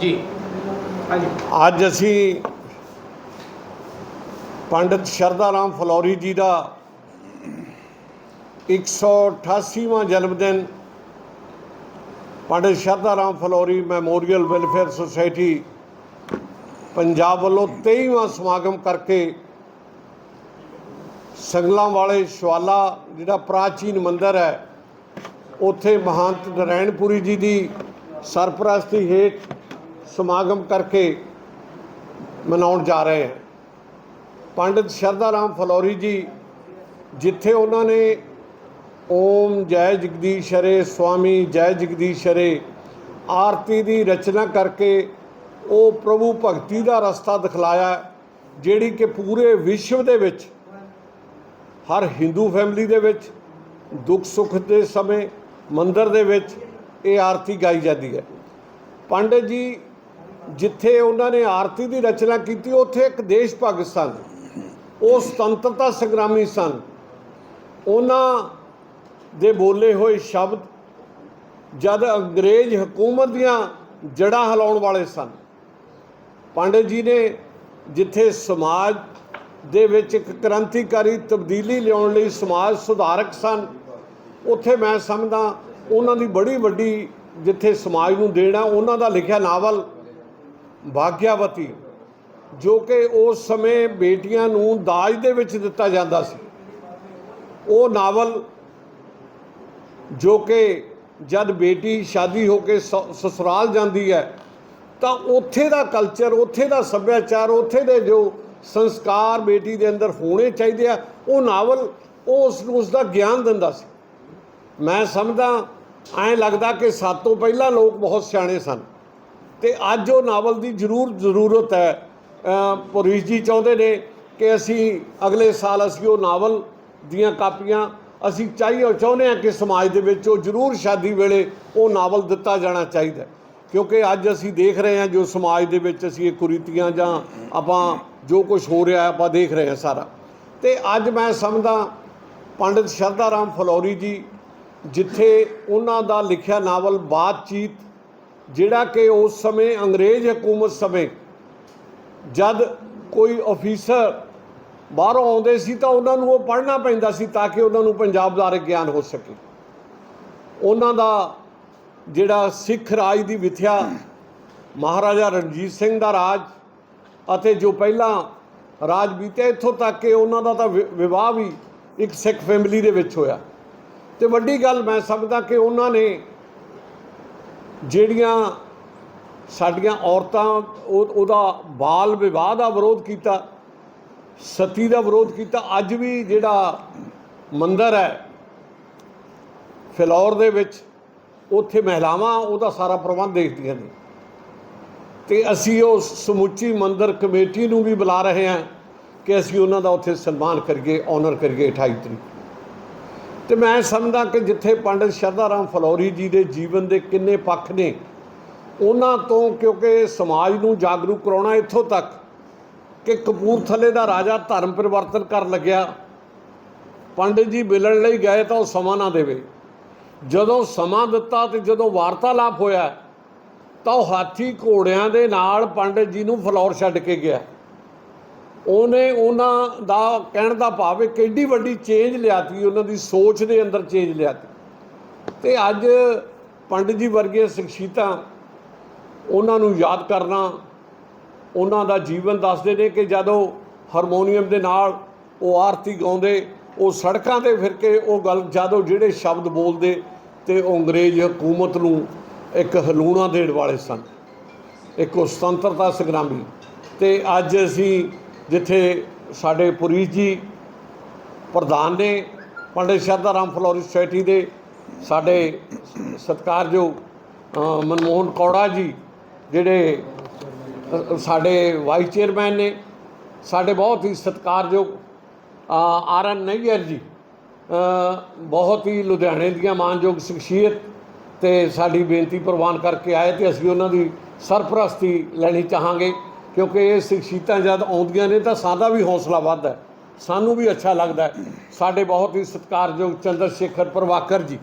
ਜੀ। ਅੱਜ ਅਸੀਂ ਪੰਡਿਤ ਸ਼ਰਧਾ ਰਾਮ ਫਲੌਰੀ ਜੀ ਦਾ 188ਵਾਂ ਜਨਮ ਦਿਨ Pandit Shardha Ram Phillauri memorial welfare society Punjab ਵੱਲੋਂ 23ਵਾਂ ਸਮਾਗਮ ਕਰਕੇ ਸੰਗਲਾਂ ਵਾਲੇ ਸ਼ਵਾਲਾ, ਜਿਹੜਾ ਪ੍ਰਾਚੀਨ ਮੰਦਿਰ ਹੈ, ਉੱਥੇ ਮਹੰਤ ਨਰਾਇਣਪੁਰੀ ਜੀ ਦੀ ਸਰਪ੍ਰਸਤੀ ਹੇਠ ਸਮਾਗਮ ਕਰਕੇ ਮਨਾਉਣ ਜਾ ਰਹੇ ਹਾਂ। ਪੰਡਿਤ ਸ਼ਰਧਾ ਰਾਮ ਫਲੋਰੀ ਜੀ, ਜਿੱਥੇ ਉਹਨਾਂ ਨੇ ਓਮ ਜੈ ਜਗਦੀਸ਼ਰੇ ਸੁਆਮੀ ਜੈ ਜਗਦੀਸ਼ਰੇ ਆਰਤੀ ਦੀ ਰਚਨਾ ਕਰਕੇ ਉਹ ਪ੍ਰਭੂ ਭਗਤੀ ਦਾ ਰਸਤਾ ਦਿਖਲਾਇਆ, ਜਿਹੜੀ ਕਿ ਪੂਰੇ ਵਿਸ਼ਵ ਦੇ ਵਿੱਚ, ਹਰ ਹਿੰਦੂ ਫੈਮਿਲੀ ਦੇ ਵਿੱਚ, ਦੁੱਖ ਸੁੱਖ ਦੇ ਸਮੇਂ, ਮੰਦਰ ਦੇ ਵਿੱਚ ਇਹ ਆਰਤੀ ਗਾਈ ਜਾਂਦੀ ਹੈ। ਪੰਡਿਤ ਜੀ ਜਿੱਥੇ ਉਹਨਾਂ ਨੇ ਆਰਤੀ ਦੀ ਰਚਨਾ ਕੀਤੀ, ਉੱਥੇ ਇੱਕ ਦੇਸ਼ ਭਗਤ ਸਨ। ਉਹ ਸੁਤੰਤਰਤਾ ਸੰਗਰਾਮੀ ਸਨ। ਉਹਨਾਂ ਦੇ ਬੋਲੇ ਹੋਏ ਸ਼ਬਦ ਜਦ ਅੰਗਰੇਜ਼ ਹਕੂਮਤ ਦੀਆਂ ਜੜ੍ਹਾਂ ਹਿਲਾਉਣ ਵਾਲੇ ਸਨ। ਪੰਡਿਤ ਜੀ ਨੇ ਜਿੱਥੇ ਸਮਾਜ ਦੇ ਵਿੱਚ ਇੱਕ ਕ੍ਰਾਂਤੀਕਾਰੀ ਤਬਦੀਲੀ ਲਿਆਉਣ ਲਈ ਸਮਾਜ ਸੁਧਾਰਕ ਸਨ, ਉੱਥੇ ਮੈਂ ਸਮਝਦਾ ਉਹਨਾਂ ਦੀ ਬੜੀ ਵੱਡੀ ਜਿੱਥੇ ਸਮਾਜ ਨੂੰ ਦੇਣਾ, ਉਹਨਾਂ ਦਾ ਲਿਖਿਆ ਨਾਵਲ ਭਾਗਿਆਵਤੀ, ਜੋ ਕਿ ਉਸ ਸਮੇਂ ਬੇਟੀਆਂ ਨੂੰ ਦਾਜ ਦੇ ਵਿੱਚ ਦਿੱਤਾ ਜਾਂਦਾ ਸੀ। ਉਹ ਨਾਵਲ, ਜੋ ਕਿ ਜਦ ਬੇਟੀ ਸ਼ਾਦੀ ਹੋ ਕੇ ਸ- ਸਸੁਰਾਲ ਜਾਂਦੀ ਹੈ, ਤਾਂ ਉੱਥੇ ਦਾ ਕਲਚਰ ਉੱਥੇ ਦਾ ਸੱਭਿਆਚਾਰ, ਉੱਥੇ ਦੇ ਜੋ ਸੰਸਕਾਰ ਬੇਟੀ ਦੇ ਅੰਦਰ ਹੋਣੇ ਚਾਹੀਦੇ ਆ, ਉਹ ਨਾਵਲ ਉਹ ਉਸ ਨੂੰ ਉਸ ਦਾ ਗਿਆਨ ਦਿੰਦਾ ਸੀ। ਮੈਂ ਸਮਝਦਾ, ਐਂ ਲੱਗਦਾ ਕਿ ਸਾਤੋਂ ਪਹਿਲਾਂ ਲੋਕ ਬਹੁਤ ਸਿਆਣੇ ਸਨ। ਤੇ ਅੱਜ ਉਹ ਨਾਵਲ ਦੀ ਜ਼ਰੂਰ ਜ਼ਰੂਰਤ ਹੈ। ਪੁਰੀਸ਼ ਜੀ ਚਾਹੁੰਦੇ ਨੇ ਕਿ ਅਸੀਂ ਅਗਲੇ ਸਾਲ ਅਸੀਂ ਉਹ ਨਾਵਲ ਦੀਆਂ ਕਾਪੀਆਂ ਅਸੀਂ ਚਾਹੀਏ ਚਾਹੁੰਦੇ ਹਾਂ ਕਿ ਸਮਾਜ ਦੇ ਵਿੱਚ ਉਹ ਜ਼ਰੂਰ ਸ਼ਾਦੀ ਵੇਲੇ ਉਹ ਨਾਵਲ ਦਿੱਤਾ ਜਾਣਾ ਚਾਹੀਦਾ ਕਿਉਂਕਿ ਅੱਜ ਅਸੀਂ ਦੇਖ ਰਹੇ ਹਾਂ ਜੋ ਸਮਾਜ ਦੇ ਵਿੱਚ ਅਸੀਂ ਇਹ ਕੁਰੀਤੀਆਂ ਜਾਂ ਆਪਾਂ ਜੋ ਕੁਝ ਹੋ ਰਿਹਾ ਆਪਾਂ ਦੇਖ ਰਹੇ ਹਾਂ ਸਾਰਾ। ਤੇ ਅੱਜ ਮੈਂ ਸਮਝਦਾ ਪੰਡਿਤ ਸ਼ਰਧਾ ਰਾਮ ਫਲੋਰੀ ਜੀ ਜਿੱਥੇ ਉਹਨਾਂ ਦਾ ਲਿਖਿਆ ਨਾਵਲ ਬਾਤਚੀਤ ਜਿਹੜਾ ਕਿ ਉਸ ਸਮੇਂ ਅੰਗਰੇਜ਼ ਹਕੂਮਤ ਸਮੇਂ ਜਦ ਕੋਈ ਅਫੀਸਰ ਬਾਹਰੋਂ ਆਉਂਦੇ ਸੀ ਤਾਂ ਉਹਨਾਂ ਨੂੰ ਉਹ ਪੜ੍ਹਨਾ ਪੈਂਦਾ ਸੀ ਤਾਂ ਕਿ ਉਹਨਾਂ ਨੂੰ ਪੰਜਾਬ ਬਾਰੇ ਗਿਆਨ ਹੋ ਸਕੇ। ਉਹਨਾਂ ਦਾ ਜਿਹੜਾ ਸਿੱਖ ਰਾਜ ਦੀ ਵਿਥਿਆ ਮਹਾਰਾਜਾ ਰਣਜੀਤ ਸਿੰਘ ਦਾ ਰਾਜ ਅਤੇ ਜੋ ਪਹਿਲਾਂ ਰਾਜ ਬੀਤਿਆ, ਇੱਥੋਂ ਤੱਕ ਕਿ ਉਹਨਾਂ ਦਾ ਤਾਂ ਵਿਵਾਹ ਵੀ ਇੱਕ ਸਿੱਖ ਫੈਮਿਲੀ ਦੇ ਵਿੱਚ ਹੋਇਆ। ਤੇ ਵੱਡੀ ਗੱਲ ਮੈਂ ਸਮਝਦਾ ਕਿ ਉਹਨਾਂ ਨੇ ਜਿਹੜੀਆਂ ਸਾਡੀਆਂ ਔਰਤਾਂ, ਉਹ, ਉਹਦਾ ਬਾਲ ਵਿਵਾਹ ਦਾ ਵਿਰੋਧ ਕੀਤਾ, ਸਤੀ ਦਾ ਵਿਰੋਧ ਕੀਤਾ, ਅੱਜ ਵੀ ਜਿਹੜਾ ਮੰਦਰ ਹੈ, ਫਿਲੌਰ ਦੇ ਵਿੱਚ, ਉੱਥੇ ਮਹਿਲਾਵਾਂ ਉਹਦਾ ਸਾਰਾ ਪ੍ਰਬੰਧ ਦੇਖਦੀਆਂ ਨੇ। ਤੇ ਅਸੀਂ ਉਹ ਸਮੁੱਚੀ ਮੰਦਰ ਕਮੇਟੀ ਨੂੰ ਵੀ ਬੁਲਾ ਰਹੇ ਹਾਂ ਕਿ ਅਸੀਂ ਉਹਨਾਂ ਦਾ ਉੱਥੇ ਸਨਮਾਨ ਕਰੀਏ ਆਨਰ ਕਰੀਏ 28 ਤਰੀਕ ਤੇ ਮੈਂ ਸਮਝਦਾ ਕਿ ਜਿੱਥੇ ਪੰਡਿਤ ਸ਼ਰਧਾਰਾਮ ਫਲੌਰੀ ਜੀ ਦੇ ਜੀਵਨ ਦੇ ਕਿੰਨੇ ਪੱਖ ਨੇ, ਉਹਨਾਂ ਤੋਂ ਕਿਉਂਕਿ ਸਮਾਜ ਨੂੰ ਜਾਗਰੂਕ ਕਰਾਉਣਾ ਇੱਥੋਂ ਤੱਕ ਕਿ ਕਪੂਰਥਲੇ ਦਾ ਰਾਜਾ ਧਰਮ ਪਰਿਵਰਤਨ ਕਰਨ ਲੱਗਿਆ। ਪੰਡਿਤ ਜੀ ਮਿਲਣ ਲਈ ਗਏ ਤਾਂ ਉਹ ਸਮਾਂ ਨਾ ਦੇਵੇ। ਜਦੋਂ ਸਮਾਂ ਦਿੱਤਾ ਤੇ ਜਦੋਂ ਵਾਰਤਾਲਾਪ ਹੋਇਆ, ਤਾਂ ਉਹ ਹਾਥੀ ਘੋੜਿਆਂ ਦੇ ਨਾਲ ਪੰਡਿਤ ਜੀ ਨੂੰ ਫਲੌਰ ਛੱਡ ਕੇ ਗਿਆ। ਉਹਨੇ ਉਹਨਾਂ ਦਾ ਕਹਿਣ ਦਾ ਭਾਵ ਹੈ ਕਿੰਡੀ ਵੱਡੀ ਚੇਂਜ ਲਿਆਤੀ, ਉਹਨਾਂ ਦੀ ਸੋਚ ਦੇ ਅੰਦਰ ਚੇਂਜ ਲਿਆਤੀ। ਤੇ ਅੱਜ ਪੰਡਿਤ ਜੀ ਵਰਗੇ ਸ਼ਖਸੀਅਤਾਂ ਉਹਨਾਂ ਨੂੰ ਯਾਦ ਕਰਨਾ, ਉਹਨਾਂ ਦਾ ਜੀਵਨ ਦੱਸਦੇ ਨੇ ਕਿ ਜਦੋਂ ਹਾਰਮੋਨੀਅਮ ਦੇ ਨਾਲ ਉਹ ਆਰਤੀ ਗਾਉਂਦੇ, ਉਹ ਸੜਕਾਂ ਤੇ ਫਿਰ ਕੇ ਉਹ ਗੱਲ, ਜਦੋਂ ਜਿਹੜੇ ਸ਼ਬਦ ਬੋਲਦੇ ਤੇ ਉਹ ਅੰਗਰੇਜ਼ ਹਕੂਮਤ ਨੂੰ ਇੱਕ ਹਲੂਣਾ ਦੇਣ ਵਾਲੇ ਸਨ, ਇੱਕ ਉਹ ਸੁਤੰਤਰਤਾ ਸੰਗਰਾਮੀ। ਤੇ ਅੱਜ ਅਸੀਂ ਜਿੱਥੇ ਸਾਡੇ ਪੁਰੀਸ਼ ਜੀ ਪ੍ਰਧਾਨ ਨੇ ਪੰਡਿਤ ਸ਼ਰਧਾ ਰਾਮ ਫਲੋਰੀ ਸੋਸਾਇਟੀ ਦੇ ਸਾਡੇ ਸਤਿਕਾਰਯੋਗ ਮਨਮੋਹਨ ਕੌੜਾ ਜੀ ਜਿਹੜੇ ਸਾਡੇ ਵਾਈਸ ਚੇਅਰਮੈਨ ਨੇ ਸਾਡੇ ਬਹੁਤ ਹੀ ਸਤਿਕਾਰਯੋਗ ਅ, ਆਰ ਐਨ ਨਈਅਰ ਜੀ ਬਹੁਤ ਹੀ ਲੁਧਿਆਣੇ ਦੀਆਂ ਮਾਨਯੋਗ ਸ਼ਖਸੀਅਤ ਤੇ ਸਾਡੀ ਬੇਨਤੀ ਪ੍ਰਵਾਨ ਕਰਕੇ ਆਏ ਤੇ ਅਸੀਂ ਉਹਨਾਂ ਦੀ ਸਰਪ੍ਰਸਤੀ ਲੈਣੀ ਚਾਹਾਂਗੇ। ਕਿਉਂਕਿ ਇਹ ਸ਼ਖਸੀਅਤਾਂ ਜਦ ਆਉਂਦੀਆਂ ਨੇ ਤਾਂ ਸਾਡਾ ਵੀ ਹੌਸਲਾ ਵੱਧਦਾ ਸਾਨੂੰ ਵੀ ਅੱਛਾ ਲੱਗਦਾ ਸਾਡੇ ਬਹੁਤ ਹੀ ਸਤਿਕਾਰਯੋਗ ਚੰਦਰ ਸ਼ੇਖਰ ਪ੍ਰਵਾਕਰ ਜੀ,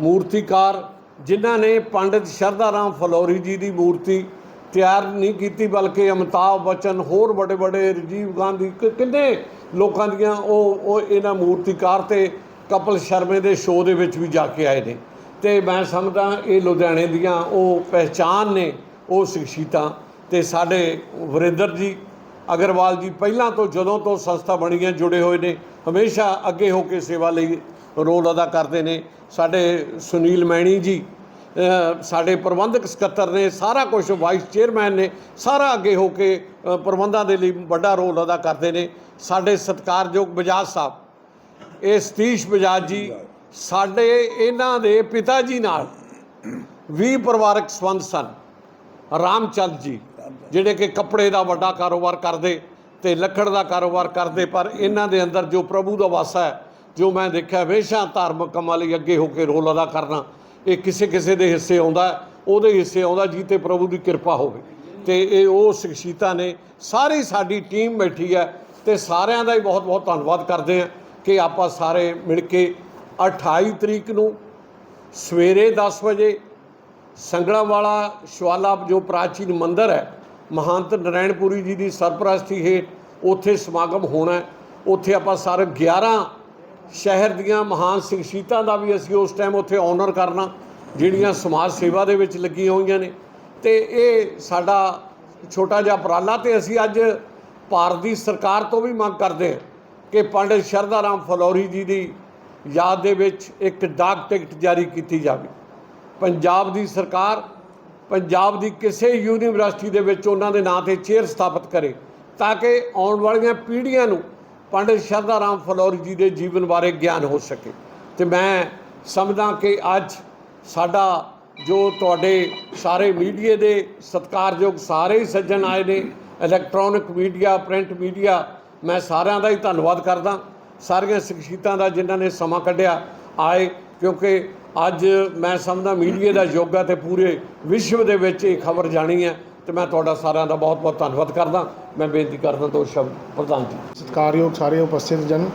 ਮੂਰਤੀਕਾਰ, ਜਿਨ੍ਹਾਂ ਨੇ ਪੰਡਿਤ ਸ਼ਰਧਾ ਰਾਮ ਫਲੋਰੀ ਜੀ ਦੀ ਮੂਰਤੀ ਤਿਆਰ ਨਹੀਂ ਕੀਤੀ, ਬਲਕਿ ਅਮਿਤਾਭ ਬੱਚਨ, ਹੋਰ ਵੱਡੇ ਵੱਡੇ ਰਾਜੀਵ ਗਾਂਧੀ ਕਿੰਨੇ ਲੋਕਾਂ ਦੀਆਂ ਉਹ ਉਹ ਇਹਨਾਂ ਮੂਰਤੀਕਾਰ ਤੇ ਕਪਲ ਸ਼ਰਮੇ ਦੇ ਸ਼ੋਅ ਦੇ ਵਿੱਚ ਵੀ ਜਾ ਕੇ ਆਏ ਨੇ। ਤੇ ਮੈਂ ਸਮਝਦਾ ਇਹ ਲੁਧਿਆਣੇ ਦੀਆਂ ਉਹ ਪਹਿਚਾਨ ਨੇ ਉਹ ਸ਼ਖਸੀਅਤਾਂ ਤੇ ਸਾਡੇ ਵਰਿੰਦਰ ਜੀ ਅਗਰਵਾਲ ਜੀ ਪਹਿਲਾਂ ਤੋਂ ਜਦੋਂ ਤੋਂ ਸੰਸਥਾ ਬਣੀ ਹੈ, ਜੁੜੇ ਹੋਏ ਨੇ, ਹਮੇਸ਼ਾ ਅੱਗੇ ਹੋ ਕੇ ਸੇਵਾ ਲਈ ਰੋਲ ਅਦਾ ਕਰਦੇ ਨੇ। ਸਾਡੇ ਸੁਨੀਲ ਮੈਣੀ ਜੀ ਸਾਡੇ ਪ੍ਰਬੰਧਕ ਸਕੱਤਰ ਨੇ, ਸਾਰਾ ਕੁਝ ਵਾਈਸ ਚੇਅਰਮੈਨ ਨੇ, ਸਾਰਾ ਅੱਗੇ ਹੋ ਕੇ ਪ੍ਰਬੰਧਾਂ ਦੇ ਲਈ ਵੱਡਾ ਰੋਲ ਅਦਾ ਕਰਦੇ ਨੇ। ਸਾਡੇ ਸਤਿਕਾਰਯੋਗ ਬਜਾਜ ਸਾਹਿਬ, ਇਹ ਸਤੀਸ਼ ਬਜਾਜ ਜੀ, ਸਾਡੇ ਇਹਨਾਂ ਦੇ ਪਿਤਾ ਜੀ ਨਾਲ 20 ਪਰਿਵਾਰਕ ਸੰਬੰਧ ਸਨ। ਰਾਮਚੰਦ ਜੀ ਜਿਹੜੇ ਕਿ ਕੱਪੜੇ ਦਾ ਵੱਡਾ ਕਾਰੋਬਾਰ ਕਰਦੇ ਤੇ ਲੱਕੜ ਦਾ ਕਾਰੋਬਾਰ ਕਰਦੇ, ਪਰ ਇਹਨਾਂ ਦੇ ਅੰਦਰ ਜੋ ਪ੍ਰਭੂ ਦਾ ਵਾਸਾ ਹੈ, ਜੋ ਮੈਂ ਦੇਖਿਆ, ਹਮੇਸ਼ਾ ਧਾਰਮਿਕ ਕੰਮਾਂ ਲਈ ਅੱਗੇ ਹੋ ਕੇ ਰੋਲ ਅਦਾ ਕਰਨਾ, ਇਹ ਕਿਸੇ ਕਿਸੇ ਦੇ ਹਿੱਸੇ ਆਉਂਦਾ ਉਹਦੇ ਹਿੱਸੇ ਆਉਂਦਾ ਜੀ ਤੇ ਪ੍ਰਭੂ ਦੀ ਕਿਰਪਾ ਹੋਵੇ। ਤੇ ਇਹ ਉਹ ਸ਼ਖਸੀਅਤਾਂ ਨੇ, ਸਾਰੀ ਸਾਡੀ ਟੀਮ ਬੈਠੀ ਹੈ ਤੇ ਸਾਰਿਆਂ ਦਾ ਹੀ ਬਹੁਤ ਬਹੁਤ ਧੰਨਵਾਦ ਕਰਦੇ ਹਾਂ ਕਿ ਆਪਾਂ ਸਾਰੇ ਮਿਲ ਕੇ 28 ਤਰੀਕ ਨੂੰ ਸਵੇਰੇ 10 ਵਜੇ ਸੰਗੜਾਵਾਲਾ ਸ਼ਵਾਲਾ, ਜੋ ਪ੍ਰਾਚੀਨ ਮੰਦਿਰ ਹੈ ਮਹੰਤ ਨਰੈਣਪੁਰੀ ਜੀ ਦੀ ਸਰਪ੍ਰਸਤੀ ਹੇਠ ਉੱਥੇ ਸਮਾਗਮ ਹੋਣਾ ਉੱਥੇ ਆਪਾਂ ਸਾਰੇ 11 ਸ਼ਹਿਰ ਦੀਆਂ ਮਹਾਨ ਸ਼ਖਸੀਅਤਾਂ ਦਾ ਵੀ ਅਸੀਂ ਉਸ ਟਾਈਮ ਉੱਥੇ ਆਨਰ ਕਰਨਾ, ਜਿਹੜੀਆਂ ਸਮਾਜ ਸੇਵਾ ਦੇ ਵਿੱਚ ਲੱਗੀਆਂ ਹੋਈਆਂ ਨੇ। ਤੇ ਇਹ ਸਾਡਾ ਛੋਟਾ ਜਿਹਾ ਉਪਰਾਲਾ ਤੇ ਅਸੀਂ ਅੱਜ ਭਾਰਤ ਦੀ ਸਰਕਾਰ ਤੋਂ ਵੀ ਮੰਗ ਕਰਦੇ ਹਾਂ ਕਿ ਪੰਡਿਤ ਸ਼ਰਧਾ ਰਾਮ ਫਲੋਰੀ ਜੀ ਦੀ ਯਾਦ ਦੇ ਵਿੱਚ ਇੱਕ ਡਾਕ ਟਿਕਟ ਜਾਰੀ ਕੀਤੀ ਜਾਵੇ। ਪੰਜਾਬ ਦੀ ਸਰਕਾਰ ਪੰਜਾਬ ਦੀ ਕਿਸੇ ਯੂਨੀਵਰਸਿਟੀ ਦੇ ਵਿੱਚ ਉਹਨਾਂ ਦੇ ਨਾਂ ਤੇ ਚੇਅਰ ਸਥਾਪਿਤ ਕਰੇ ਤਾਂ ਕਿ ਆਉਣ ਵਾਲੀਆਂ ਪੀੜ੍ਹੀਆਂ ਨੂੰ ਪੰਡਿਤ ਸ਼ਰਧਾ ਰਾਮ ਫਲੋਰੀ ਜੀ ਦੇ ਜੀਵਨ ਬਾਰੇ ਗਿਆਨ ਹੋ ਸਕੇ। ਤੇ ਮੈਂ ਸਮਝਦਾ ਕਿ ਅੱਜ ਸਾਡਾ ਜੋ ਤੁਹਾਡੇ ਸਾਰੇ ਮੀਡੀਆ ਦੇ ਸਤਿਕਾਰਯੋਗ ਸਾਰੇ ਹੀ ਸੱਜਣ ਆਏ ਨੇ, ਇਲੈਕਟ੍ਰੋਨਿਕ ਮੀਡੀਆ, ਪ੍ਰਿੰਟ ਮੀਡੀਆ, ਮੈਂ ਸਾਰਿਆਂ ਦਾ ਹੀ ਧੰਨਵਾਦ ਕਰਦਾ। ਸਾਰੀਆਂ ਸ਼ਖਸੀਅਤਾਂ ਦਾ ਜਿਨ੍ਹਾਂ ਨੇ ਸਮਾਂ ਕੱਢਿਆ, ਆਏ ਕਿਉਂਕਿ ਅੱਜ ਮੈਂ ਸਮਝਦਾ ਮੀਡੀਆ ਦਾ ਯੁੱਗ ਹੈ ਤੇ ਪੂਰੇ ਵਿਸ਼ਵ ਦੇ ਵਿੱਚ ਇਹ ਖਬਰ ਜਾਣੀ ਹੈ ਤੇ ਮੈਂ ਤੁਹਾਡਾ ਸਾਰਿਆਂ ਦਾ ਬਹੁਤ ਬਹੁਤ ਧੰਨਵਾਦ ਕਰਦਾ। ਮੈਂ ਬੇਨਤੀ ਕਰਦਾ ਦੋ ਸ਼ਬਦ ਪ੍ਰਧਾਨ ਜੀ। ਸਤਿਕਾਰਯੋਗ ਸਾਰੇ ਉਪਸਥਿਤ ਜਨ,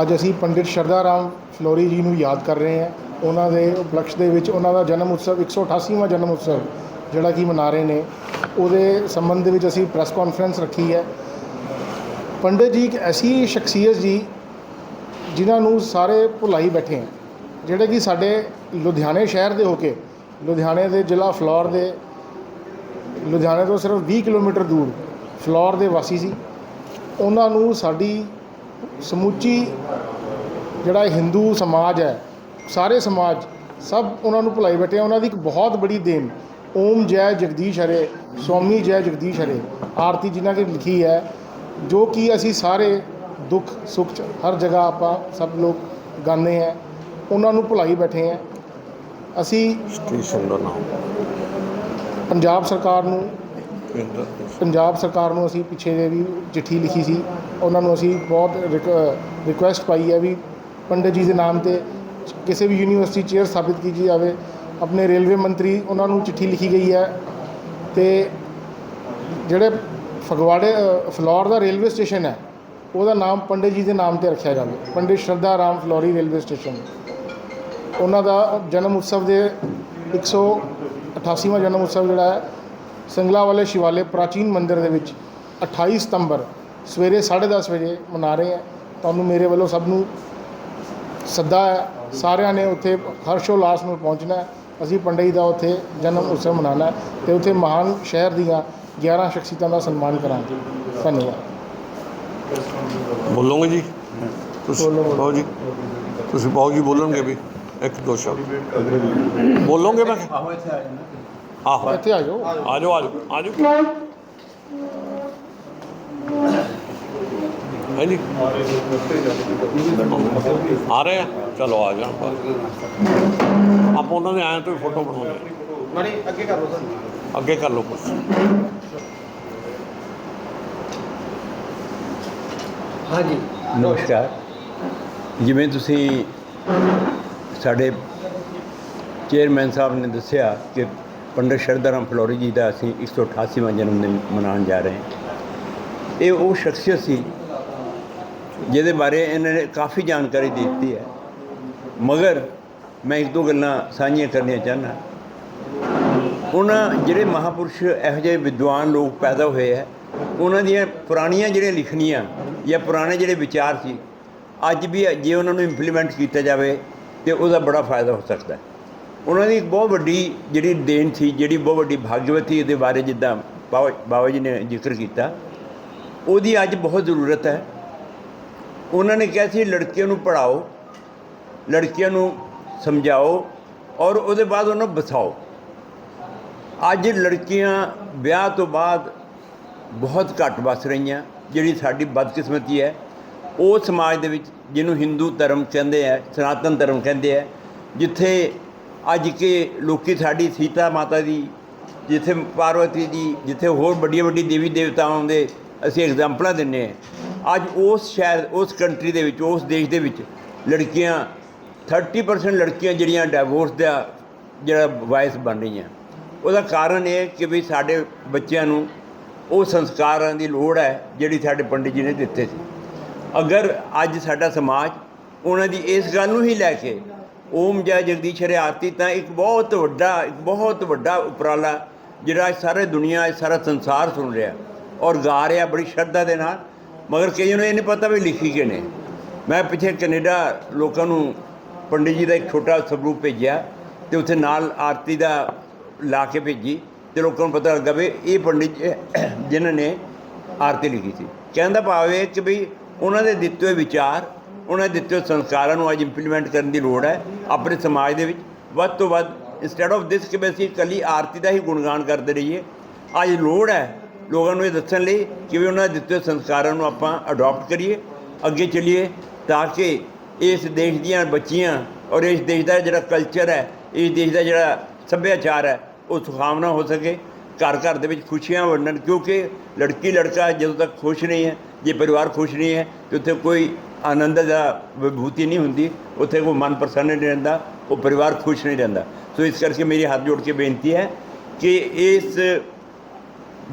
ਅੱਜ ਅਸੀਂ ਪੰਡਿਤ ਸ਼ਰਧਾ ਰਾਮ ਫਲੋਰੀ ਜੀ ਨੂੰ ਯਾਦ ਕਰ ਰਹੇ ਹਾਂ। ਉਹਨਾਂ ਦੇ ਉਪਲਕਸ਼ ਦੇ ਵਿੱਚ ਉਹਨਾਂ ਦਾ ਜਨਮ ਉਤਸਵ 188ਵਾਂ ਜਨਮ ਉਤਸਵ ਜਿਹੜਾ ਕਿ ਮਨਾ ਰਹੇ ਨੇ, ਉਹਦੇ ਸੰਬੰਧ ਦੇ ਵਿੱਚ ਅਸੀਂ ਪ੍ਰੈਸ ਕਾਨਫਰੰਸ ਰੱਖੀ ਹੈ। ਪੰਡਿਤ ਜੀ ਇੱਕ ਐਸੀ ਸ਼ਖਸੀਅਤ ਜੀ, ਜਿਨ੍ਹਾਂ ਨੂੰ ਸਾਰੇ ਭੁਲਾਈ ਬੈਠੇ ਆ। ਜਿਹੜੇ ਕਿ ਸਾਡੇ ਲੁਧਿਆਣੇ ਸ਼ਹਿਰ ਦੇ ਹੋ ਕੇ, ਲੁਧਿਆਣੇ ਦੇ ਜ਼ਿਲ੍ਹਾ ਫਲੌਰ ਦੇ, ਲੁਧਿਆਣੇ ਤੋਂ ਸਿਰਫ 20 ਕਿਲੋਮੀਟਰ ਦੂਰ ਫਲੌਰ ਦੇ ਵਾਸੀ ਸੀ। ਉਹਨਾਂ ਨੂੰ ਸਾਡੀ ਸਮੁੱਚੀ ਜਿਹੜਾ ਹਿੰਦੂ ਸਮਾਜ ਹੈ, ਸਾਰੇ ਸਮਾਜ, ਸਭ ਉਹਨਾਂ ਨੂੰ ਭੁਲਾਈ ਬੈਠੇ ਆ। ਉਹਨਾਂ ਦੀ ਇੱਕ ਬਹੁਤ ਬੜੀ ਦੇਣ, ਓਮ ਜੈ ਜਗਦੀਸ਼ ਹਰੇ, ਸਵਾਮੀ ਜੈ ਜਗਦੀਸ਼ ਹਰੇ, ਆਰਤੀ ਜਿਨ੍ਹਾਂ ਦੀ ਲਿਖੀ ਹੈ, ਜੋ ਕਿ ਅਸੀਂ ਸਾਰੇ ਦੁੱਖ ਸੁੱਖ 'ਚ ਹਰ ਜਗ੍ਹਾ ਆਪਾਂ ਸਭ ਲੋਕ ਗਾਉਂਦੇ ਹੈ। ਉਹਨਾਂ ਨੂੰ ਭੁਲਾਈ ਬੈਠੇ ਆ। ਅਸੀਂ ਸਟੇਸ਼ਨ ਦਾ ਨਾਮ। ਪੰਜਾਬ ਸਰਕਾਰ ਨੂੰ ਪੰਜਾਬ ਸਰਕਾਰ ਨੂੰ ਅਸੀਂ ਪਿੱਛੇ ਜੇ ਵੀ ਚਿੱਠੀ ਲਿਖੀ ਸੀ। ਉਹਨਾਂ ਨੂੰ ਅਸੀਂ ਬਹੁਤ ਰਿਕੁਐਸਟ ਪਾਈ ਹੈ ਵੀ ਪੰਡਿਤ ਜੀ ਦੇ ਨਾਮ ਤੇ ਕਿਸੇ ਵੀ ਯੂਨੀਵਰਸਿਟੀ ਚੇਅਰ ਸਥਾਪਿਤ ਕੀਤੀ ਜਾਵੇ। ਆਪਣੇ ਰੇਲਵੇ ਮੰਤਰੀ ਉਹਨਾਂ ਨੂੰ ਚਿੱਠੀ ਲਿਖੀ ਗਈ ਹੈ ਤੇ ਜਿਹੜੇ ਫਗਵਾੜੇ ਫਲੋਰ ਦਾ ਰੇਲਵੇ ਸਟੇਸ਼ਨ ਹੈ ਉਹਦਾ ਨਾਮ ਪੰਡਿਤ ਜੀ ਦੇ ਨਾਮ ਤੇ ਰੱਖਿਆ ਜਾਵੇ। ਪੰਡਿਤ ਸ਼ਰਧਾ ਰਾਮ ਫਲੋਰੀ ਰੇਲਵੇ ਸਟੇਸ਼ਨ। ਉਹਨਾਂ ਦਾ ਜਨਮ ਉਤਸਵ ਦੇ 188ਵਾਂ ਜਨਮ ਉਤਸਵ ਜਿਹੜਾ ਹੈ ਸੰਗਲਾ ਵਾਲੇ ਸ਼ਿਵਾਲੇ ਪ੍ਰਾਚੀਨ ਮੰਦਿਰ ਦੇ ਵਿੱਚ 28 ਸਤੰਬਰ ਸਵੇਰੇ 10:30 ਵਜੇ ਮਨਾ ਰਹੇ ਹੈ। ਤੁਹਾਨੂੰ ਮੇਰੇ ਵੱਲੋਂ ਸਭ ਨੂੰ ਸੱਦਾ ਹੈ ਸਾਰਿਆਂ ਨੇ ਉੱਥੇ ਹਰਸ਼ੋਲਾਸ ਨਾਲ ਪਹੁੰਚਣਾ ਹੈ। ਅਸੀਂ ਪੰਡਿਤ ਜੀ ਦਾ ਉੱਥੇ ਜਨਮ ਉਤਸਵ ਮਨਾਉਣਾ ਹੈ ਤੇ ਉੱਥੇ ਮਹਾਨ ਸ਼ਹਿਰ ਦੀਆਂ 11 ਸ਼ਖਸੀਅਤਾਂ ਦਾ ਸਨਮਾਨ ਕਰਾਂਗੇ। ਧੰਨਵਾਦ। ਬੋਲੋਗੇ ਜੀ? ਤੁਸੀਂ ਬਾਊ ਜੀ। ਤੁਸੀਂ ਬਾਊ ਜੀ ਬੋਲਣਗੇ ਵੀ। ਇੱਕ ਦੋ ਸ਼ਬਦ। ਬੋਲੋਗੇ ਮੈਂ? ਆਹੋ। ਆਹੋ ਇੱਥੇ ਆ ਜਾਓ ਆ ਜਾਓ ਆ ਜਾਓ ਆ ਜਾਓ ਹੈ ਆ ਰਹੇ ਆ? ਚਲੋ ਆ ਜਾਣ ਆਪਾਂ ਉਹਨਾਂ ਦੇ ਆਏ ਤੋਂ ਫੋਟੋ ਬਣਾਉਂਦੇ। ਮਾੜੀ ਅੱਗੇ ਕਰ ਲਓ ਸਰ। ਅੱਗੇ ਕਰ ਲਓ ਕੁਛ। ਹਾਂਜੀ। ਨਮਸਕਾਰ। ਜਿਵੇਂ ਤੁਸੀਂ ਸਾਡੇ ਚੇਅਰਮੈਨ ਸਾਹਿਬ ਨੇ ਦੱਸਿਆ ਕਿ ਪੰਡਿਤ ਸ਼ਰਧਾ ਰਾਮ ਫਲੋਰੀ ਜੀ ਦਾ ਅਸੀਂ 188ਵਾਂ ਜਨਮ ਦਿਨ ਮਨਾਉਣ ਜਾ ਰਹੇ ਹਾਂ। ਇਹ ਉਹ ਸ਼ਖਸੀਅਤ ਸੀ ਜਿਹਦੇ ਬਾਰੇ ਇਹਨਾਂ ਨੇ ਕਾਫੀ ਜਾਣਕਾਰੀ ਦਿੱਤੀ ਹੈ। ਮਗਰ ਮੈਂ ਇੱਕ ਦੋ ਗੱਲਾਂ ਸਾਂਝੀਆਂ ਕਰਨੀਆਂ ਚਾਹੁੰਦਾ। ਉਹਨਾਂ ਜਿਹੜੇ ਮਹਾਪੁਰਸ਼ ਇਹੋ ਜਿਹੇ ਵਿਦਵਾਨ ਲੋਕ ਪੈਦਾ ਹੋਏ ਹੈ, ਉਹਨਾਂ ਦੀਆਂ ਪੁਰਾਣੀਆਂ ਜਿਹੜੀਆਂ ਲਿਖਣੀਆਂ ਜਾਂ ਪੁਰਾਣੇ ਜਿਹੜੇ ਵਿਚਾਰ ਸੀ, ਅੱਜ ਵੀ ਜੇ ਉਹਨਾਂ ਨੂੰ ਇੰਪਲੀਮੈਂਟ ਕੀਤਾ ਜਾਵੇ ਤੇ ਉਹਦਾ ਬੜਾ ਫਾਇਦਾ ਹੋ ਸਕਦਾ ਹੈ। ਉਹਨਾਂ ਦੀ ਇੱਕ ਬਹੁਤ ਵੱਡੀ ਜਿਹੜੀ ਦੇਣ ਸੀ, ਜਿਹੜੀ ਬਹੁਤ ਵੱਡੀ ਭਾਗਵਤੀ ਇਹਦੇ ਬਾਰੇ ਜਿੱਦਾਂ ਬਾਬਾ ਬਾਬਾ ਜੀ ਨੇ ਜ਼ਿਕਰ ਕੀਤਾ, ਉਹਦੀ ਅੱਜ ਬਹੁਤ ਜ਼ਰੂਰਤ ਹੈ। ਉਹਨਾਂ ਨੇ ਕਿਹਾ ਸੀ, ਲੜਕੀਆਂ ਨੂੰ ਪੜ੍ਹਾਓ, ਲੜਕੀਆਂ ਨੂੰ ਸਮਝਾਓ ਔਰ ਉਹਦੇ ਬਾਅਦ ਉਹਨਾਂ ਨੂੰ ਬਸਾਓ। ਅੱਜ ਲੜਕੀਆਂ ਵਿਆਹ ਤੋਂ ਬਾਅਦ ਬਹੁਤ ਘੱਟ ਵਸ ਰਹੀਆਂ, ਜਿਹੜੀ ਸਾਡੀ ਬਦਕਿਸਮਤੀ ਹੈ। ਉਹ ਸਮਾਜ ਦੇ ਵਿੱਚ ਜਿਹਨੂੰ ਹਿੰਦੂ ਧਰਮ ਕਹਿੰਦੇ ਆ, ਸਨਾਤਨ ਧਰਮ ਕਹਿੰਦੇ ਆ, ਜਿੱਥੇ ਅੱਜ ਕੇ ਲੋਕੀ ਸਾਡੀ ਸੀਤਾ ਮਾਤਾ ਦੀ, ਜਿੱਥੇ ਪਾਰਵਤੀ ਜੀ ਜਿੱਥੇ ਹੋਰ ਵੱਡੀਆਂ ਵੱਡੀ ਦੇਵੀ ਦੇਵਤਾਵਾਂ ਦੇ ਅਸੀਂ ਐਗਜ਼ਾਮਪਲਾਂ ਦਿੰਨੇ ਆ। ਅੱਜ ਉਸ ਸ਼ਹਿਰ, ਉਸ ਕੰਟਰੀ ਦੇ ਵਿੱਚ, ਉਸ ਦੇਸ਼ ਦੇ ਵਿੱਚ ਲੜਕੀਆਂ 30% ਲੜਕੀਆਂ ਜਿਹੜੀਆਂ ਡਾਈਵੋਰਸ ਦਾ ਜਿਹੜਾ ਵਾਇਸ ਬਣ ਰਹੀਆਂ। ਉਹਦਾ ਕਾਰਨ ਇਹ ਕਿ ਵੀ ਸਾਡੇ ਬੱਚਿਆਂ ਨੂੰ ਉਹ ਸੰਸਕਾਰਾਂ ਦੀ ਲੋੜ ਹੈ ਜਿਹੜੀ ਸਾਡੇ ਪੰਡਿਤ ਜੀ ਨੇ ਦਿੱਤੇ ਸੀ। ਅਗਰ ਅੱਜ ਸਾਡਾ ਸਮਾਜ ਉਹਨਾਂ ਦੀ ਇਸ ਗੱਲ ਨੂੰ ਹੀ ਲੈ ਕੇ ਓਮ ਜੈ ਜਗਦੀਸ਼ ਹਰਿ ਤਾਂ ਇੱਕ ਬਹੁਤ ਵੱਡਾ, ਇੱਕ ਬਹੁਤ ਵੱਡਾ ਉਪਰਾਲਾ ਜਿਹੜਾ ਸਾਰੇ ਦੁਨੀਆ, ਸਾਰਾ ਸੰਸਾਰ ਸੁਣ ਰਿਹਾ ਔਰ ਗਾ ਰਿਹਾ ਬੜੀ ਸ਼ਰਧਾ ਦੇ ਨਾਲ, ਮਗਰ ਕਈਆਂ ਨੂੰ ਇਹ ਨਹੀਂ ਪਤਾ ਵੀ ਲਿਖੀ ਕਿ ਨੇ ਮੈਂ ਪਿੱਛੇ ਕੈਨੇਡਾ ਲੋਕਾਂ ਨੂੰ ਪੰਡਿਤ ਜੀ ਦਾ ਇੱਕ ਛੋਟਾ ਸਰੂਪ ਭੇਜਿਆ ਤੇ ਉੱਥੇ ਨਾਲ ਆਰਤੀ ਦਾ ਲਾ ਕੇ ਭੇਜੀ ਤੇ ਲੋਕਾਂ ਨੂੰ ਪਤਾ ਲੱਗਾ ਵੀ ਇਹ ਪੰਡਿਤ ਜੀ ਜਿਨ੍ਹਾਂ ਨੇ ਆਰਤੀ ਲਿਖੀ ਸੀ। ਕਹਿੰਦਾ ਭਾਵ ਇਹ ਕਿ ਵੀ ਉਹਨਾਂ ਦੇ ਦਿੱਤੇ ਹੋਏ ਵਿਚਾਰ, ਉਹਨਾਂ ਦੇ ਦਿੱਤੇ ਹੋਏ ਸੰਸਕਾਰਾਂ ਨੂੰ ਅੱਜ ਇੰਪਲੀਮੈਂਟ ਕਰਨ ਦੀ ਲੋੜ ਹੈ ਆਪਣੇ ਸਮਾਜ ਦੇ ਵਿੱਚ। ਵੱਧ ਤੋਂ ਵੱਧ ਇੰਸਟੈਡ ਆਫ ਦਿਸ ਕਿ ਵੀ ਅਸੀਂ ਇਕੱਲੀ ਆਰਤੀ ਦਾ ਹੀ ਗੁਣਗਾਨ ਕਰਦੇ ਰਹੀਏ, ਅੱਜ ਲੋੜ ਹੈ ਲੋਕਾਂ ਨੂੰ ਇਹ ਦੱਸਣ ਲਈ ਕਿ ਵੀ ਉਹਨਾਂ ਦੇ ਦਿੱਤੇ ਹੋਏ ਸੰਸਕਾਰਾਂ ਨੂੰ ਆਪਾਂ ਅਡਾਪਟ ਕਰੀਏ, ਅੱਗੇ ਚੱਲੀਏ ਤਾਂ ਕਿ ਇਸ ਦੇਸ਼ ਦੀਆਂ ਬੱਚੀਆਂ ਔਰ ਇਸ ਦੇਸ਼ ਦਾ ਜਿਹੜਾ ਕਲਚਰ ਹੈ, ਇਸ ਦੇਸ਼ ਦਾ ਜਿਹੜਾ ਸੱਭਿਆਚਾਰ ਹੈ, ਉਹ ਸੁਖਾਵਨਾ ਹੋ ਸਕੇ ਘਰ ਘਰ ਦੇ ਵਿੱਚ ਖੁਸ਼ੀਆਂ ਵੰਡਣ ਕਿਉਂਕਿ ਲੜਕੀ ਲੜਕਾ ਜਦੋਂ ਤੱਕ ਖੁਸ਼ ਨਹੀਂ ਹੈ ਜੇ ਪਰਿਵਾਰ ਖੁਸ਼ ਨਹੀਂ ਹੈ ਤੇ ਉੱਥੇ ਕੋਈ ਆਨੰਦ ਦਾ ਵਿਭੂਤੀ ਨਹੀਂ ਹੁੰਦੀ, ਉੱਥੇ ਕੋਈ ਮਨ ਪ੍ਰਸੰਨ ਨਹੀਂ ਰਹਿੰਦਾ, ਉਹ ਪਰਿਵਾਰ ਖੁਸ਼ ਨਹੀਂ ਰਹਿੰਦਾ। ਸੋ ਇਸ ਕਰਕੇ ਮੇਰੀ ਹੱਥ ਜੋੜ ਕੇ ਬੇਨਤੀ ਹੈ ਕਿ ਇਸ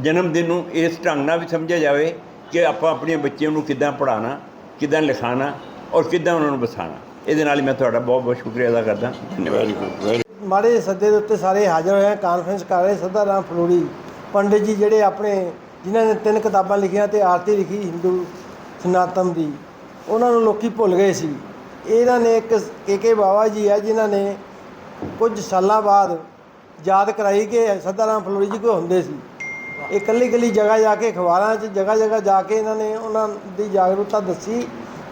ਜਨਮ ਦਿਨ ਨੂੰ ਇਸ ਢੰਗ ਨਾਲ ਵੀ ਸਮਝਿਆ ਜਾਵੇ ਕਿ ਆਪਾਂ ਆਪਣੇ ਬੱਚਿਆਂ ਨੂੰ ਕਿੱਦਾਂ ਪੜ੍ਹਾਉਣਾ, ਕਿੱਦਾਂ ਲਿਖਾਉਣਾ ਔਰ ਕਿੱਦਾਂ ਉਹਨਾਂ ਨੂੰ ਬਸਾਉਣਾ ਇਹਦੇ ਨਾਲ ਹੀ ਮੈਂ ਤੁਹਾਡਾ ਬਹੁਤ ਬਹੁਤ ਸ਼ੁਕਰੀਆ ਅਦਾ ਕਰਦਾ। ਧੰਨਵਾਦ ਮਾੜੇ ਸੱਦੇ ਦੇ ਉੱਤੇ ਸਾਰੇ ਹਾਜ਼ਰ ਹੋਏ ਆ ਕਾਨਫਰੰਸ ਕਰ ਰਹੇ ਸਦਾ ਰਾਮ ਫਲੋਰੀ, ਪੰਡਿਤ ਜੀ ਜਿਹੜੇ ਆਪਣੇ ਜਿਨ੍ਹਾਂ ਨੇ ਤਿੰਨ ਕਿਤਾਬਾਂ ਲਿਖੀਆਂ ਤੇ ਆਰਤੀ ਲਿਖੀ ਹਿੰਦੂ ਸਨਾਤਨ ਦੀ, ਉਹਨਾਂ ਨੂੰ ਲੋਕੀ ਭੁੱਲ ਗਏ ਸੀ। ਇਹਨਾਂ ਨੇ ਇੱਕ ਕੇ ਬਾਬਾ ਜੀ ਆ, ਜਿਨ੍ਹਾਂ ਨੇ ਕੁਝ ਸਾਲਾਂ ਬਾਅਦ ਯਾਦ ਕਰਾਈ ਕਿ ਸਦਾ ਰਾਮ ਫਲੋਰੀ ਜੀ ਕੋਈ ਹੁੰਦੇ ਸੀ। ਇਹ ਇਕੱਲੀ ਇਕੱਲੀ ਜਗ੍ਹਾ ਜਾ ਕੇ ਅਖਬਾਰਾਂ 'ਚ, ਜਗ੍ਹਾ ਜਗ੍ਹਾ ਜਾ ਕੇ ਇਹਨਾਂ ਨੇ ਉਹਨਾਂ ਦੀ ਜਾਗਰੂਕਤਾ ਦੱਸੀ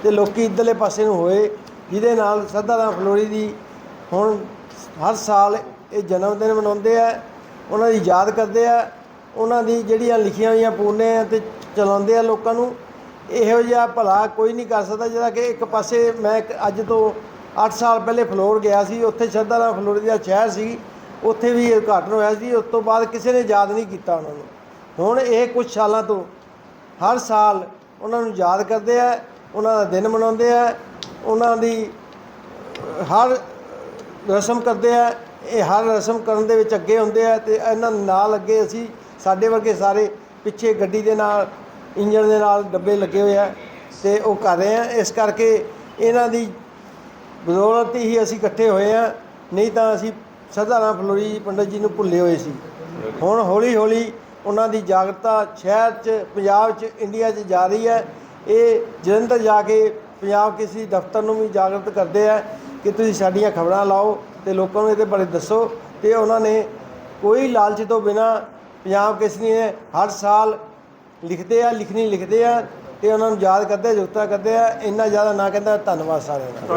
ਤੇ ਲੋਕੀ ਇੱਧਰਲੇ ਪਾਸੇ ਨੂੰ ਹੋਏ, ਜਿਹਦੇ ਨਾਲ ਸਦਾ ਰਾਮ ਫਲੋਰੀ ਦੀ ਹੁਣ ਹਰ ਸਾਲ ਇਹ ਜਨਮ ਦਿਨ ਮਨਾਉਂਦੇ ਆ, ਉਹਨਾਂ ਦੀ ਯਾਦ ਕਰਦੇ ਆ ਉਹਨਾਂ ਦੀ ਜਿਹੜੀਆਂ ਲਿਖੀਆਂ ਹੋਈਆਂ ਪੂਰਨੇ ਆ ਤੇ ਚਲਾਉਂਦੇ ਆ ਲੋਕਾਂ ਨੂੰ, ਇਹੋ ਜਿਹਾ ਭਲਾ ਕੋਈ ਨਹੀਂ ਕਰ ਸਕਦਾ, ਜਿਹੜਾ ਕਿ ਇੱਕ ਪਾਸੇ ਮੈਂ ਇੱਕ ਅੱਜ ਤੋਂ 8 ਸਾਲ ਪਹਿਲੇ ਫਲੋਰ ਗਿਆ ਸੀ, ਉੱਥੇ ਸ਼ਰਧਾ ਰਾਮ ਫਲੋਰੀ ਦਾ ਸ਼ਹਿਰ ਸੀ, ਉੱਥੇ ਵੀ ਇਹ ਉਦਘਾਟਨ ਹੋਇਆ ਸੀ, ਉਸ ਤੋਂ ਬਾਅਦ ਕਿਸੇ ਨੇ ਯਾਦ ਨਹੀਂ ਕੀਤਾ ਉਹਨਾਂ ਨੂੰ। ਹੁਣ ਇਹ ਕੁਝ ਸਾਲਾਂ ਤੋਂ ਹਰ ਸਾਲ ਉਹਨਾਂ ਨੂੰ ਯਾਦ ਕਰਦੇ ਆ, ਉਹਨਾਂ ਦਾ ਦਿਨ ਮਨਾਉਂਦੇ ਆ, ਉਹਨਾਂ ਦੀ ਹਰ ਰਸਮ ਕਰਦੇ ਆ, ਇਹ ਹਰ ਰਸਮ ਕਰਨ ਦੇ ਵਿੱਚ ਅੱਗੇ ਹੁੰਦੇ ਆ ਤੇ ਇਹਨਾਂ ਨਾਲ ਅੱਗੇ ਅਸੀਂ ਸਾਡੇ ਵਰਗੇ ਸਾਰੇ ਪਿੱਛੇ ਗੱਡੀ ਦੇ ਨਾਲ, ਇੰਜਣ ਦੇ ਨਾਲ ਡੱਬੇ ਲੱਗੇ ਹੋਏ ਆ ਤੇ ਉਹ ਕਰ ਰਹੇ ਆ। ਇਸ ਕਰਕੇ ਇਹਨਾਂ ਦੀ ਬਦੌਲਤ ਹੀ ਅਸੀਂ ਇਕੱਠੇ ਹੋਏ ਆ। ਨਹੀਂ ਤਾਂ ਅਸੀਂ ਸਰਦਾਰਾ ਫਲੋਰੀ ਪੰਡਤ ਜੀ ਨੂੰ ਭੁੱਲੇ ਹੋਏ ਸੀ। ਹੁਣ ਹੌਲੀ ਹੌਲੀ ਉਹਨਾਂ ਦੀ ਜਾਗਰਤਾ ਸ਼ਹਿਰ 'ਚ, ਪੰਜਾਬ 'ਚ, ਇੰਡੀਆ 'ਚ ਜਾ ਰਹੀ ਹੈ। ਇਹ ਜਲੰਧਰ ਜਾ ਕੇ ਪੰਜਾਬ ਕਿਸੇ ਦਫ਼ਤਰ ਨੂੰ ਵੀ ਜਾਗਰਤ ਕਰਦੇ ਆ ਕਿ ਤੁਸੀਂ ਸਾਡੀਆਂ ਖਬਰਾਂ ਲਾਓ ਤੇ ਲੋਕਾਂ ਨੂੰ ਇਹਦੇ ਬਾਰੇ ਦੱਸੋ ਤੇ ਉਹਨਾਂ ਨੇ ਕੋਈ ਲਾਲਚ ਤੋਂ ਬਿਨਾ ਪੰਜਾਬ ਕੇਸਰੀ ਨੇ ਹਰ ਸਾਲ ਲਿਖਦੇ ਆ, ਲਿਖਣੀ ਲਿਖਦੇ ਆ ਤੇ ਉਹਨਾਂ ਨੂੰ ਯਾਦ ਕਰਦੇ ਆ, ਜੁਗਤਾ ਕਰਦੇ ਆ। ਇੰਨਾ ਜ਼ਿਆਦਾ ਨਾ ਕਹਿੰਦਾ, ਧੰਨਵਾਦ ਸਾਰਿਆਂ ਦਾ।